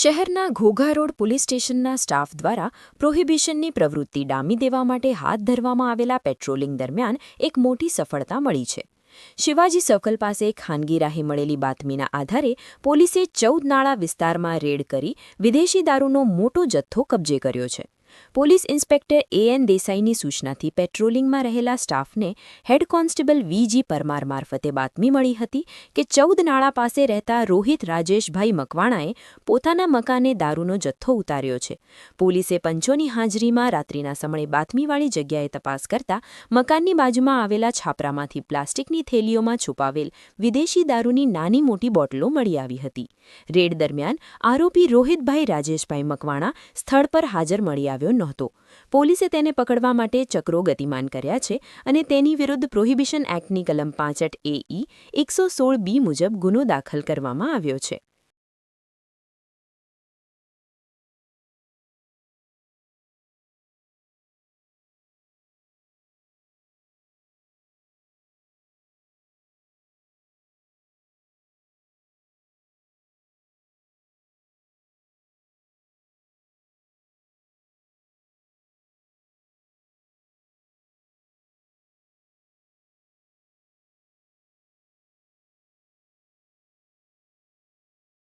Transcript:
શહેરના Ghogha road police સ્ટેશનના staff દ્વારા પ્રોહિબિશનની પ્રવૃત્તિ ડામી દેવા માટે હાથ ધરવામાં આવેલા પેટ્રોલિંગ દરમિયાન એક મોટી સફળતા મળી છે. શિવાજી સર્કલ પાસે ખાનગી રાહે મળેલી બાતમીના આધારે પોલીસે ચૌદ નાળા વિસ્તારમાં રેડ કરી વિદેશી દારૂનો મોટો જથ્થો કબજે કર્યો છે. પોલીસ ઇન્સ્પેક્ટર એ એન દેસાઈની સૂચનાથી પેટ્રોલિંગમાં રહેલા સ્ટાફને હેડ કોન્સ્ટેબલ વીજી પરમાર મારફતે બાતમી મળી હતી કે ચૌદ નાળા પાસે રહેતા રોહિત રાજેશભાઈ મકવાણાએ પોતાના મકાને દારૂનો જથ્થો ઉતાર્યો છે. પોલીસે પંચોની હાજરીમાં રાત્રિના સમયે બાતમીવાળી જગ્યાએ તપાસ કરતા મકાનની બાજુમાં આવેલા છાપરામાંથી પ્લાસ્ટિકની થેલીઓમાં છુપાવેલ વિદેશી દારૂની નાની મોટી બોટલો મળી આવી હતી. રેડ દરમિયાન આરોપી રોહિતભાઈ રાજેશભાઈ મકવાણા સ્થળ પર હાજર મળી આવ્યો. નહોતો. પોલીસે તેને પકડવા માટે ચક્રો ગતિમાન કર્યા છે અને તેની વિરુદ્ધ પ્રોહિબિશન એક્ટની કલમ પાંચટ ઈ એકસો સોળ બી મુજબ ગુનો દાખલ કરવામાં આવ્યો છે.